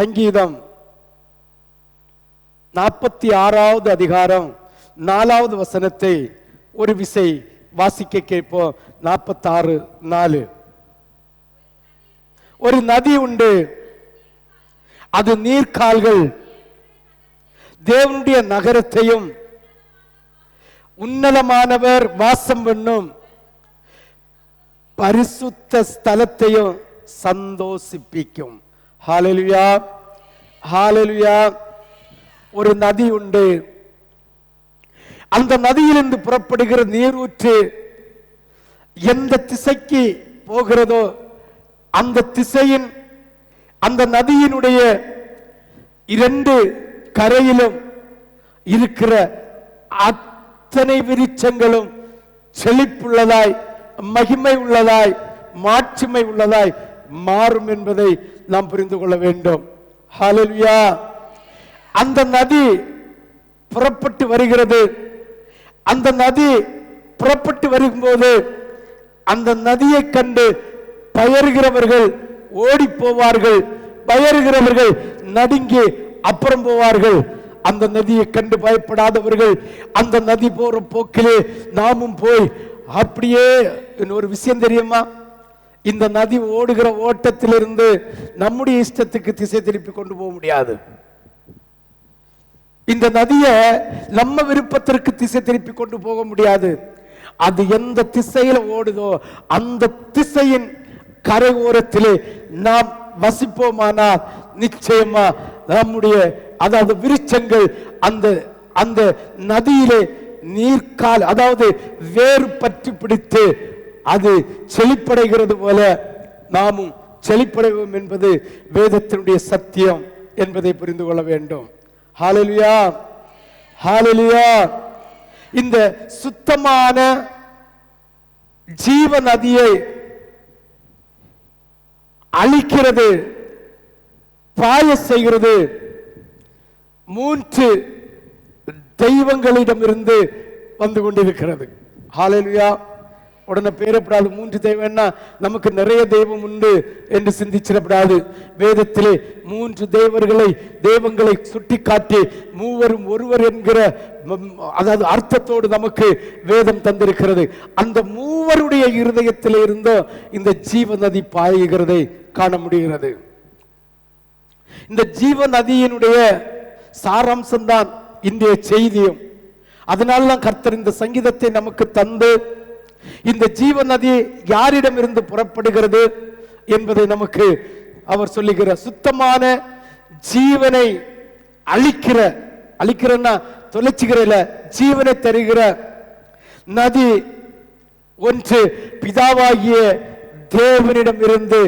சங்கீதம். நாற்பத்தி ஆறாவது அதிகாரம் நாலாவது வசனத்தை ஒரு விசை வாசிக்க கேட்போம். நாற்பத்தாறு நாலு. ஒரு நதி உண்டு. அது நீர்க்கால்கள். தேவனுடைய நகரத்தையும் உன்னதமானவர் வாசம் பண்ணும். பரிசுத்த ஸ்தலத்தையும் சந்தோஷிப்பிக்கும். ஹாலெலுயா ஹாலெலுயா ஒரு நதி உண்டு. அந்த நதியிலிருந்து புறப்படுகிற நீரூற்று எந்த திசைக்கு போகிறதோ அந்த திசையின் அந்த நதியினுடைய இரண்டு கரையிலும் இருக்கிற அத்தனை விருச்சங்களும் செழிப்புள்ளதாய் மகிமை உள்ளதாய் மாட்சிமை உள்ளதாய் மாறும் என்பதை நாம் புரிந்து கொள்ள வேண்டும். ஹalleluya அந்த நதி புறப்பட்டு வருகிறது. அந்த நதி புறப்பட்டு வரும்போது அந்த நதியை கண்டு பயறுகிறவர்கள் ஓடி போவார்கள் பயறுகிறவர்கள் நடுங்கி அப்புறம் போவார்கள். அந்த நதியை கண்டு பயப்படாதவர்கள் அந்த நதி போற போக்கிலே நாமும் போய் அப்படியே ஒரு விஷயம் தெரியுமா? இந்த நதி ஓடுகிற ஓட்டத்திலிருந்து நம்முடைய இஷ்டத்துக்கு திசை திருப்பி கொண்டு போக முடியாது. இந்த நதியை நம்ம விருப்பத்திற்கு திசை திருப்பி கொண்டு போக முடியாது. அது எந்த திசையில ஓடுதோ அந்த திசையின் கரை ஓரத்திலே நாம் வசிப்போமானால் நிச்சயமா நம்முடைய அதாவது விருச்சங்கள் அந்த அந்த நதியிலே நீர்க்கால் அதாவது வேறு பற்றி பிடித்து அது செழிப்படைகிறது போல நாமும் செழிப்படைவோம் என்பது வேதத்தினுடைய சத்தியம் என்பதை புரிந்து கொள்ள வேண்டும். ஹாலலியா ஹாலலியா இந்த சுத்தமான ஜீவ நதியை அழிக்கிறது பாய செய்கிறது. மூன்று தெய்வங்களிடமிருந்து வந்து கொண்டிருக்கிறது. ஹாலலியா உடனே பேரப்படாது மூன்று தெய்வம்னா நமக்கு நிறைய தெய்வம் உண்டு என்று சிந்திச்சிடப்படாது. வேதத்திலே மூன்று தேவர்களை தெய்வங்களை சுட்டி காட்டி மூவரும் ஒருவர் என்கிற அதாவது அர்த்தத்தோடு நமக்கு வேதம் தந்திருக்கிறது. அந்த மூவருடைய இருதயத்தில் இருந்தோ இந்த ஜீவ நதி பாய்கிறதை காண முடிகிறது. இந்த ஜீவ நதியினுடைய சாராம்சம்தான் இன்றைய செய்தியும். அதனால்தான் கர்த்தர் இந்த சங்கீதத்தை நமக்கு தந்து இந்த ஜீவ நதி யாரிடம் இருந்து புறப்படுகிறது என்பதை நமக்கு அவர் சொல்லுகிற சுத்தமான ஜீவனை அழிக்கிற அழிக்கிறன்னா தொலைச்சுகிறல ஜீவனை தருகிற நதி ஒன்று பிதாவாகிய தேவனிடம் இருந்து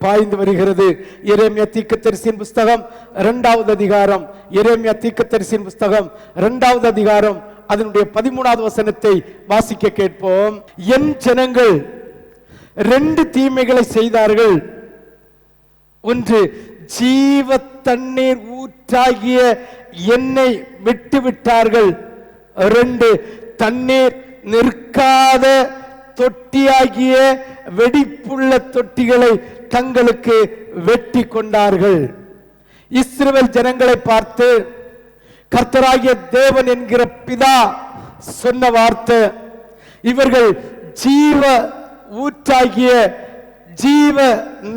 பாய்ந்து வருகிறது. எரேமியா தீக்கத்தரிசியின் புஸ்தகம் இரண்டாவது அதிகாரம். எரேமியா தீக்கத்தரிசியின் புஸ்தகம் இரண்டாவது அதிகாரம் அதனுடைய பதிமூணாவது வசனத்தை வாசிக்க கேட்போம். என் ஜனங்கள் ரெண்டு தீமைகளை செய்தார்கள். ஒன்று ஜீவ தண்ணீர் ஊற்றாகிய எண்ணெய் விட்டு விட்டார்கள் ரெண்டு தண்ணீர் நிற்காத தொட்டியாகிய வெடிப்புள்ள தொட்டிகளை தங்களுக்கு வெட்டி கொண்டார்கள். இஸ்ரேல் ஜனங்களை பார்த்து கர்த்தராகிய தேவன் என்கிற பிதா சொன்ன வார்த்தை. இவர்கள் ஜீவ ஊற்றாகிய ஜீவ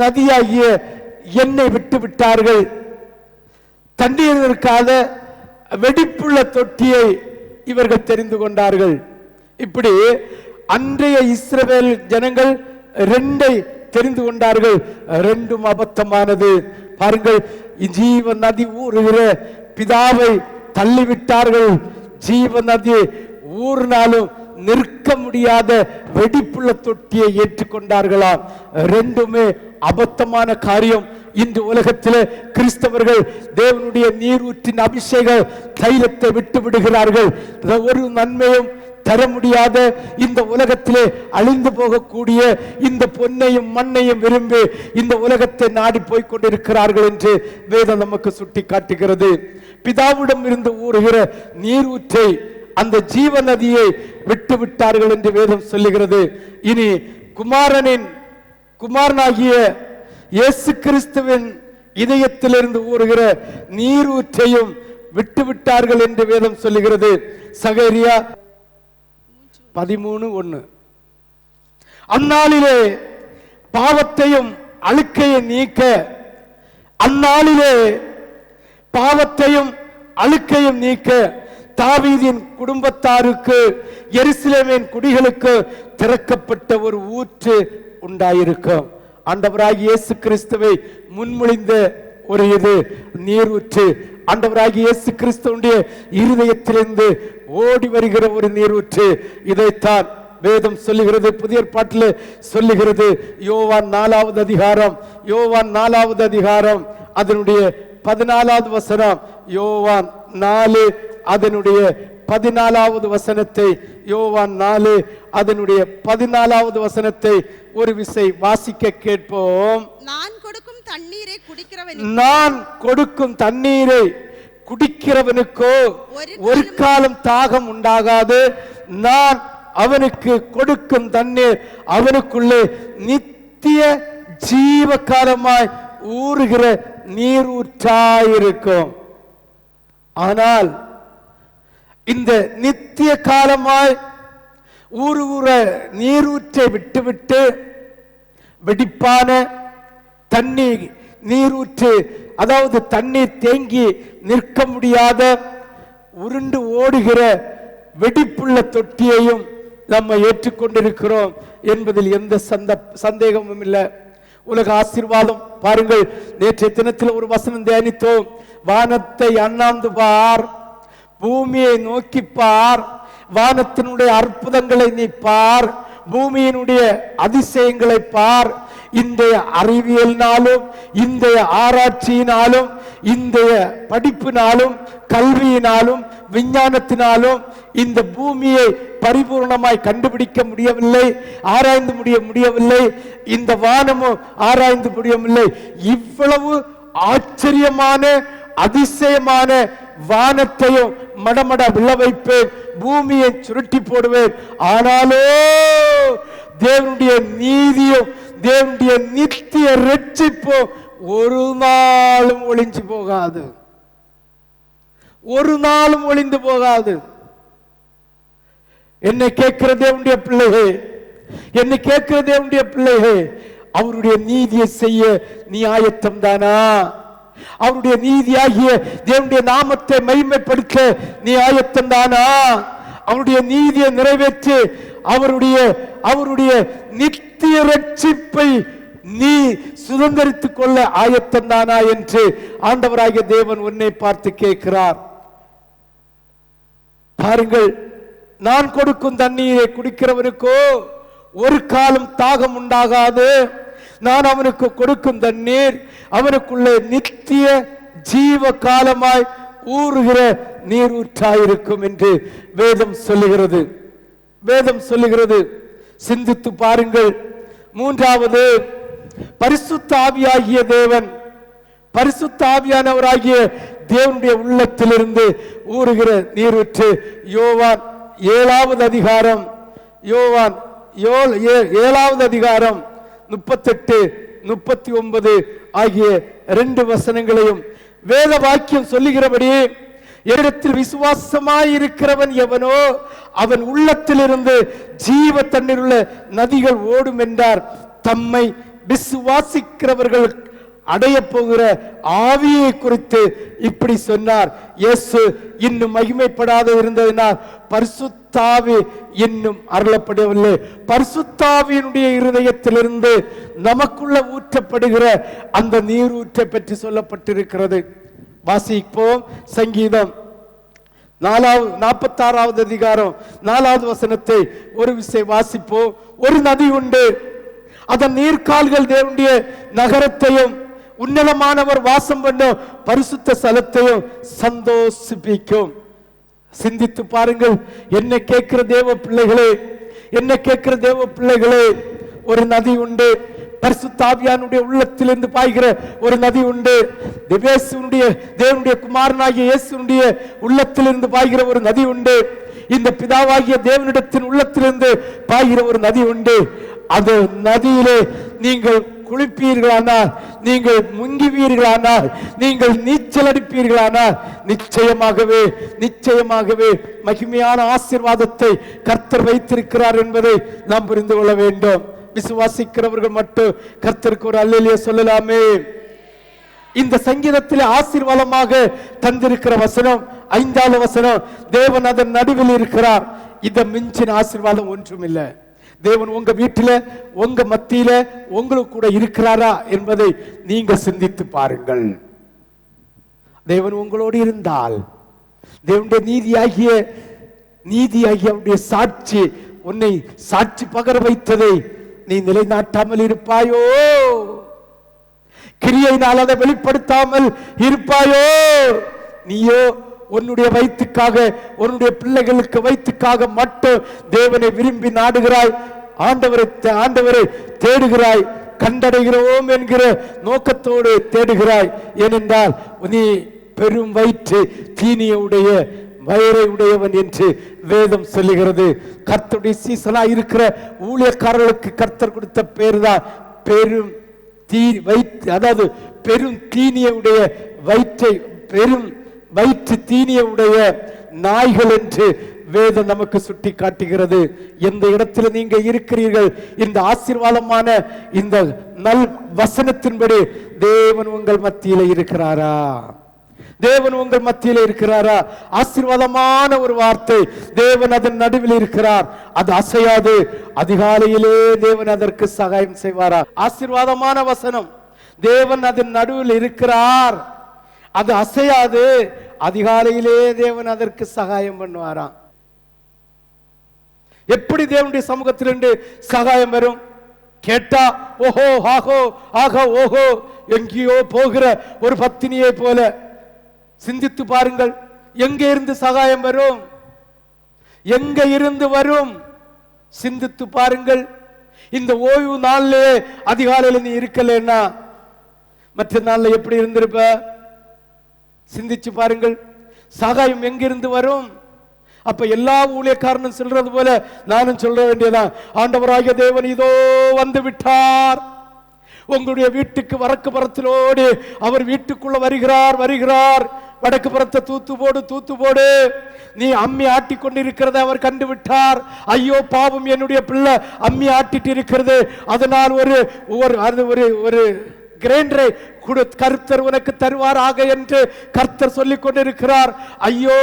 நதியாகிய என்னை விட்டு விட்டார்கள். தண்ணீர் இருக்காத வெடிப்புள்ள தொட்டியை இவர்கள் தெரிந்து கொண்டார்கள். இப்படி அன்றைய இஸ்ரவேல் ஜனங்கள் ரெண்டை தெரிந்து கொண்டார்கள். ரெண்டும் அபத்தமானது. பாருங்கள் ஜீவ நதி ஊறுகிற பிதாவை தள்ளிவிட்டார்கள். ஜீவ நதி ஊர்னாலும் நிற்க முடியாத வெடிப்புள்ள தொட்டியை ஏற்றுக்கொண்டார்களாம். ரெண்டுமே அபத்தமான காரியம். இன்று உலகத்தில் கிறிஸ்தவர்கள் தேவனுடைய நீரூற்றின் அபிஷேக தைலத்தை விட்டு விடுகிறார்கள். ஒரு நன்மையும் தர முடியாத இந்த உலகத்திலே அழிந்து போகக்கூடிய இந்த பொன்னையும் மண்ணையும் விரும்பி இந்த உலகத்தை நாடி போய்க் கொண்டிருக்கிறார்கள் என்று வேதம் நமக்கு சுட்டி காட்டுகிறது பிதாவிடம் இருந்து ஊறுகிற நீரூற்றை அந்த ஜீவ நதியை விட்டு விட்டார்கள் என்று வேதம் சொல்லுகிறது. இனி குமாரனின் குமாரனாகிய இயேசு கிறிஸ்துவின் இதயத்திலிருந்து ஊறுகிற நீரூற்றையும் விட்டு விட்டார்கள் என்று வேதம் சொல்லுகிறது. சகரியா பதிமூணு ஒண்ணு. அந்நாளிலே பாவத்தையும் அழுக்கையை நீக்க அந்நாளிலே பாவத்தையும் அழுக்கையும் நீக்க தாவீதின் குடும்பத்தாருக்கு எருசலேமின் குடிகளுக்கு திறக்கப்பட்ட ஒரு ஊற்று உண்டாயிருக்கும். ஆண்டவராகிய இயேசு கிறிஸ்துவை முன்மொழிந்த ஒரு இது நீர் ஊற்று ஆண்டவராகிய இயேசு கிறிஸ்துவுடைய இருதயத்திலிருந்து ஓடி வருகிற ஒரு நீர் ஊற்று இதைத்தான் வேதம் சொல்லுகிறது புதிய பாட்டில் சொல்லுகிறது. யோவான் நாலாவது அதிகாரம் யோவான் நாலாவது அதிகாரம் அதனுடைய பதினாலாவது வசனம். யோவான் நாலு அதனுடைய பதினாலாவது வசனத்தை. யோவான் நாலு அதனுடைய பதினாலாவது வசனத்தை ஒரு விசை வாசிக்க கேட்போம். நான் கொடுக்கும் தண்ணீரை குடிக்கிறவன் நான் கொடுக்கும் தண்ணீரை குடிக்கிறவனுக்கோ ஒரு காலம் தாகம் உண்டாகாது. நான் அவனுக்கு கொடுக்கும் தண்ணீர் அவனுக்குள்ளே நித்திய ஜீவ காலமாய் ஊறுகிற நீரூற்றாயிருக்கும். ஆனால் இந்த நித்திய காலமாய் ஊறுகிற நீரூற்றை விட்டுவிட்டு வெடிப்பான தண்ணி நீரூற்று அதாவது தண்ணீர் தேங்கி நிற்க முடியாத உருண்டு ஓடுகிற வெடிப்புள்ள தொட்டியையும் நம்ம ஏற்றுக்கொண்டிருக்கிறோம் என்பதில் எந்த சந்த சந்தேகமும் இல்லை. உலக ஆசீர்வாதம். பாருங்கள் நேற்றைய தினத்தில் ஒரு வசனம் தியானித்தோம். வானத்தை அண்ணாந்து பார் பூமியை நோக்கி பார் வானத்தினுடைய அற்புதங்களை நீ பார். பூமியினுடைய அதிசயங்களை பார். இந்த அறிவியலினாலும் இந்த ஆராய்ச்சியினாலும் இந்த படிப்பினாலும் கல்வியினாலும் விஞ்ஞானத்தினாலும் இந்த பூமியை பரிபூர்ணமாய் கண்டுபிடிக்க முடியவில்லை ஆராய்ந்து முடிய முடியவில்லை இந்த வானமும் ஆராய்ந்து முடியவில்லை. இவ்வளவு ஆச்சரியமான அதிசயமான வானத்தையும் மடமட விழ வைப்பேன் பூமியை சுருட்டி போடுவேன். ஆனாலோ தேவனுடைய நீதியும் தேவனுடைய நித்திய ரட்சிப்பும் ஒரு நாளும் ஒளிஞ்சு போகாது. ஒரு நாளும் ஒளிந்து போகாது. என்னை கேட்கிற தேவனுடைய பிள்ளைகளே என்னை கேட்கிற தேவனுடைய பிள்ளைகளே அவருடைய நீதியை செய்ய நீ ஆயத்தம் தானா? அவருடைய நீதியாகிய தேவனுடைய நாமத்தை மகிமைப்படுத்த நீ ஆயத்தம் தானா அவருடைய நீதியை நிறைவேற்றி அவருடைய அவருடைய நித்திய ரட்சிப்பை நீ சுதந்திரித்துக் கொள்ள ஆயத்தம் தானா என்று ஆண்டவராகிய தேவன் உன்னை பார்த்து கேட்கிறார். பாருங்கள் நான் கொடுக்கும் தண்ணீரை குடிக்கிறவனுக்கோ ஒரு காலம் தாகம் உண்டாகாது. நான் அவனுக்கு கொடுக்கும் தண்ணீர் அவனுக்குள்ளே நித்திய ஜீவ காலமாய் ஊறுகிற நீரூற்றாயிருக்கும் என்று வேதம் சொல்லுகிறது. வேதம் சொல்லுகிறது. சிந்தித்து பாருங்கள். மூன்றாவது பரிசுத்த ஆவியாகிய தேவன் பரிசுத்த ஆவியானவராகிய தேவனுடைய உள்ளத்திலிருந்து ஊறுகிற நீரூற்று யோவான் ஏழாவது அதிகாரம். யோவான் யோல் ஏ- ஏழாவது அதிகாரம். முப்பத்தெட்டு முப்பத்தி ஒன்பது ஆகிய ரெண்டு வசனங்களையும் வேத வாக்கியம் சொல்லுகிறபடி என்னிடத்தில் விசுவாசமாயிருக்கிறவன் எவனோ அவன் உள்ளத்திலிருந்து ஜீவ தண்ணீர் உள்ள நதிகள் ஓடும் என்றார். தம்மை விசுவாசிக்கிறவர்கள் அடைய போகிற ஆவியை குறித்து இப்படி சொன்னார். இயேசு இன்னும் மகிமைப்படாத இருந்ததினால் பரிசுத்தாவி இன்னும் அருளப்படவில்லை. பரிசுத்தாவியினுடைய இருதயத்திலிருந்து நமக்குள்ள ஊற்றப்படுகிற அந்த நீரூற்றை பற்றி சொல்லப்பட்டிருக்கிறது. வாசிப்போம் சங்கீதம் நாலாவது நாற்பத்தாறாவது அதிகாரம் நாலாவது வசனத்தை ஒரு விசை வாசிப்போம். ஒரு நதி உண்டு. அதன் நீர்கால்கள் தேவனுடைய நகரத்தையும் உன்னதமானவர் வாசம் பண்ணும் பரிசுத்த ஸ்தலத்தையும் சந்தோஷிப்பிக்கும். சிந்தித்து பாருங்கள். என்ன கேட்கிற தேவ பிள்ளைகளே என்ன கேட்கிற தேவ பிள்ளைகளே ஒரு நதி உண்டு. பரிசுத்தாவியானுடைய உள்ளத்திலிருந்து பாய்கிற ஒரு நதி உண்டு. திவேசுனுடைய தேவனுடைய குமாரனாகிய இயேசுனுடைய உள்ளத்திலிருந்து பாய்கிற ஒரு நதி உண்டு. இந்த பிதாவாகிய தேவனிடத்தின் உள்ளத்திலிருந்து பாய்கிற ஒரு நதி உண்டு. அது நதியிலே நீங்கள் குளிப்பீர்களானால் நீங்கள் முங்குவீர்களானால் நீங்கள் நீச்சல் அடிப்பீர்களானால் நிச்சயமாகவே நிச்சயமாகவே மகிமையான ஆசீர்வாதத்தை கர்த்தர் வைத்திருக்கிறார் என்பதை நாம் புரிந்து கொள்ள வேண்டும். விசுவாசிக்கிறவர்கள் மட்டும் கர்த்தருக்கு ஒரு அல்லலிய சொல்லலாமே. இந்த சங்கீதத்தில் ஆசீர்வாதமாக தந்திருக்கிற வசனம் ஐந்தாவது வசனம் தேவன் அதன் நடுவில் இருக்கிறார். இத மிஞ்சின ஆசீர்வாதம் ஒன்றுமில்லை. தேவன் உங்க வீட்டில் உங்க மத்தியில உங்களுக்கு கூட இருக்கிறாரா என்பதை நீங்க சிந்தித்து பாருங்கள். தேவன் உங்களோடு இருந்தால் தேவனுடைய நீதியாகிய நீதியாகிய அவருடைய சாட்சி உன்னை சாட்சி பகர வைத்ததை நீ நிலைநாட்டாமல் இருப்பாயோ? கிரியினால் அதை வெளிப்படுத்தாமல் இருப்பாயோ? நீயோ உன்னுடைய வயிற்றுக்காக உன்னுடைய பிள்ளைகளுக்கு வயிற்றுக்காக மட்டும் தேவனை விரும்பி நாடுகிறாய். ஆண்டவரை தே- ஆண்டவரை தேடுகிறாய். கண்டடைகிறோம் என்கிற நோக்கத்தோடு தேடுகிறாய். ஏனென்றால் நீ பெரும் வயிற்று தீனியுடைய வயரை உடையவன் என்று வேதம் சொல்லுகிறது. கர்த்தருடைய சீசனா இருக்கிற ஊழியக்காரர்களுக்கு கர்த்தர் கொடுத்த பேர் தான் பெரும் தீ வயிற்று அதாவது பெரும் தீனியுடைய வயிற்றை பெரும் வயிற்று தீனியுடைய நாய்கள் என்று வேதம் நமக்கு சுட்டி காட்டுகிறது எந்த இடத்துல நீங்க இருக்கிறீர்கள்? இந்த ஆசீர்வாதமான இந்த நல் வசனத்தின்படி தேவன் உங்கள் மத்தியில இருக்கிறாரா? தேவன் உங்கள் மத்தியில இருக்கிறாரா? ஆசீர்வாதமான ஒரு வார்த்தை. தேவன் அதன் நடுவில் இருக்கிறார். அது அசையாது. அதிகாலையிலே தேவன் அதற்கு சகாயம் செய்வாரா? ஆசீர்வாதமான வசனம். தேவன் அதன் நடுவில் இருக்கிறார். அது அசையாது. அதிகாலையிலே தேவன் அதற்கு சகாயம் பண்ணுவாராம். எப்படி தேவனுடைய சமூகத்திலிருந்து சகாயம் வரும்? கேட்டா ஓஹோ ஆகோ ஆகோ ஓஹோ எங்கேயோ போகிற ஒரு பத்தினியை போல. சிந்தித்து பாருங்கள் எங்கே இருந்து சகாயம் வரும்? எங்க இருந்து வரும்? சிந்தித்து பாருங்கள் இந்த ஓய்வு நாள்லயே அதிகாலையில் நீ இருக்கலன்னா மற்ற நாள்ல எப்படி இருந்திருப்ப? சிந்திச்சு பாருங்கள். சகாயம் எங்கிருந்து வரும்? அப்ப எல்லா ஊழியக்காரனும் சொல்றது போல நானும் சொல்ல வேண்டியதான் ஆண்டவராகிய தேவன் இதோ வந்து விட்டார். உங்களுடைய வீட்டுக்கு வடக்கு புறத்திலோடு அவர் வீட்டுக்குள்ள வருகிறார் வருகிறார். வடக்கு புறத்தை தூத்து போடு தூத்து போடு. நீ அம்மி ஆட்டி கொண்டிருக்கிறத அவர் கண்டு விட்டார். ஐயோ பாவம் என்னுடைய பிள்ளை அம்மி ஆட்டிட்டு இருக்கிறது. அதனால் ஒரு ஒரு அது ஒரு ஒரு கிரைண்டரை கொடு கருத்தர் உனக்கு தருவாராக என்று கர்த்தர் சொல்லிக் கொண்டிருக்கிறார் ஐயோ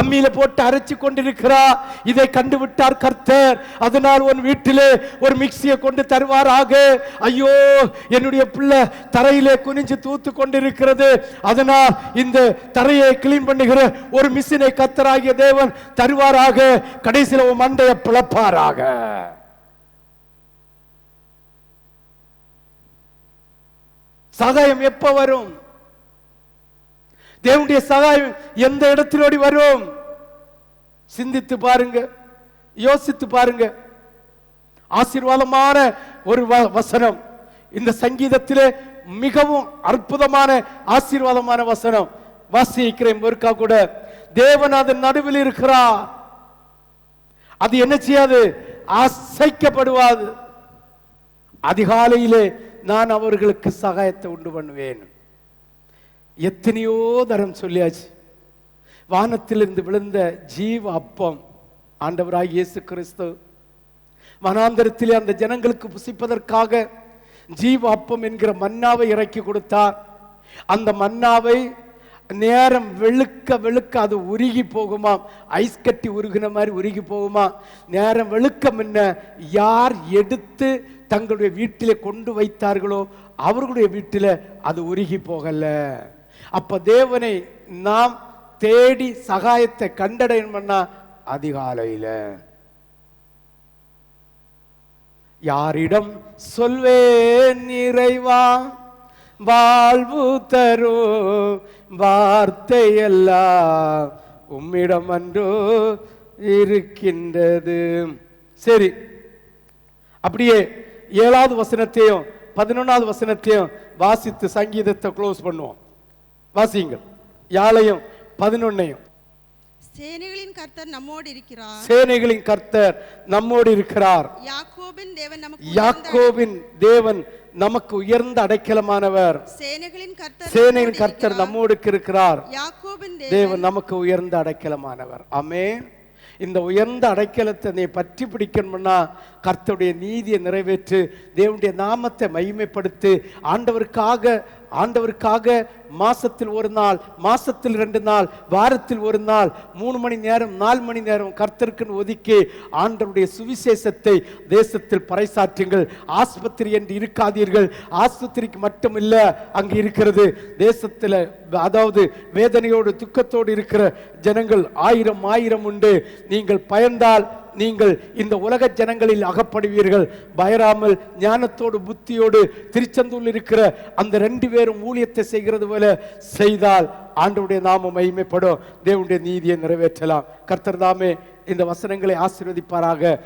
அம்மியில போட்டு அரைச்சு கொண்டிருக்கிறார். இதை கண்டுவிட்டார் கர்த்தர். அதனால் உன் வீட்டிலே ஒரு மிக்சியை கொண்டு தருவாராக. ஐயோ என்னுடைய பிள்ளை தரையிலே குனிஞ்சு தூத்து கொண்டிருக்கிறது. அதனால் இந்த தரையை கிளீன் பண்ணுகிற ஒரு மிஷினை கத்தராகிய தேவன் தருவாராக. கடைசியில் உன் மண்டையை பிளப்பாராக. சகாயம் எப்ப வரும்? தேவனுடைய சகாயம் எந்த இடத்திலோடி வரும்? சிந்தித்து பாருங்க யோசித்து பாருங்க. ஆசீர்வாதமான ஒரு வ- வசனம். இந்த சங்கீதத்திலே மிகவும் அற்புதமான ஆசீர்வாதமான வசனம். வாசிக்கிறேன் ஒருக்கா கூட. தேவன் அதன் நடுவில் இருக்கிறார். அது என்ன செய்யாது? அசைக்கப்படுவாது. அதிகாலையிலே நான் அவர்களுக்கு சகாயத்தை உண்டு பண்ணுவேன். எத்தனையோ தரம் சொல்லியாச்சு. வானத்திலிருந்து விழுந்த ஜீவ அப்பம் ஆண்டவராக இயேசு கிறிஸ்து. வனாந்தரத்திலே அந்த ஜனங்களுக்கு புசிப்பதற்காக ஜீவ அப்பம் என்கிற மன்னாவை இறக்கி கொடுத்தார். அந்த மன்னாவை நேரம் வெளுக்க வெளுக்க அது உருகி போகுமாம் ஐஸ் கட்டி உருகின மாதிரி உருகி போகுமா? நேரம் வெளுக்க முன்ன யார் எடுத்து தங்களுடைய வீட்டிலே கொண்டு வைத்தார்களோ அவர்களுடைய வீட்டில் அது உருகி போகல. அப்ப தேவனை நாம் தேடி சகாயத்தை கண்டடையணும்னா அதிகாலையில. யாரிடம் சொல்வேன் இறைவா வாழ்வு தரும் வார்த்தையெல்லாம் உம்மிடம் அன்றோ இருக்கின்றது. சரி. அப்படியே ஏழாவது வசனத்தையும் பதினொன்னாவது வசனத்தையும் வாசித்து சங்கீதத்தை க்ளோஸ் பண்ணுவோம். வாசியுங்கள். யாழையும் பதினொன்னையும். சேனைகளின் கர்த்தர் நம்மோடு இருக்கிறார். சேனைகளின் கர்த்தர் நம்மோடு இருக்கிறார். யாக்கோபின் தேவன் நமக்கு யாக்கோபின் தேவன் நமக்கு உயர்ந்த அடைக்கலமானவர். சேனைகளின் கர்த்தர் சேனையின் நம்மோடு கர்த்தர் இருக்கிறார். நம்மோடு இருக்கிறார். தேவன் நமக்கு உயர்ந்த அடைக்கலமானவர். ஆமென். இந்த உயர்ந்த அடைக்கலத்தை நீ பற்றி பிடிக்கணும்னா கர்த்தருடைய நீதியை நிறைவேற்று தேவனுடைய நாமத்தை மகிமைப்படுத்து ஆண்டவருக்காக ஆண்டவருக்காக மாசத்தில் ஒரு நாள் மாசத்தில் ரெண்டு நாள் வாரத்தில் ஒரு நாள் மூணு மணி நேரம் நாலு மணி நேரம் கர்த்தருக்குன்னு ஒதுக்கி ஆண்டவருடைய சுவிசேஷத்தை தேசத்தில் பறைசாற்றுங்கள். ஆஸ்பத்திரி என்று இருக்காதீர்கள். ஆஸ்பத்திரிக்கு மட்டும் இல்லை அங்கு இருக்கிறது. தேசத்தில் அதாவது வேதனையோடு துக்கத்தோடு இருக்கிற ஜனங்கள் ஆயிரம் ஆயிரம் உண்டு. நீங்கள் பயந்தால் நீங்கள் இந்த உலக ஜனங்களில் அகப்படுவீர்கள். பயராமல் ஞானத்தோடு புத்தியோடு திருச்செந்தூரில் இருக்கிற அந்த ரெண்டு பேரும் ஊழியத்தை செய்கிறது போல செய்தால் ஆண்டவுடைய நாமம் மகிமைப்படும். தேவனுடைய நீதியை நிறைவேற்றலாம். கர்த்தர் தாமே இந்த வசனங்களை ஆசீர்வதிப்பாராக.